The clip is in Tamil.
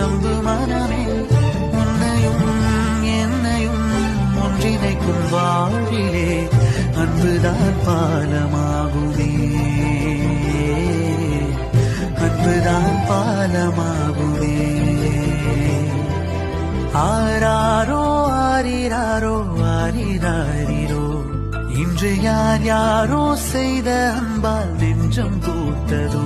நம்பு மனமே உன்னையும் என்னையும் ஒன்றிணைக்கும் வாழ்விலே அன்புதான் பாலமாகுமே. அன்புதான் பாலமாகுமே. ஆராரோ ஆரிராரோ ஆரிராரிரோ இன்று யார் யாரோ செய்த அன்பால் நெஞ்சம் கூத்ததோ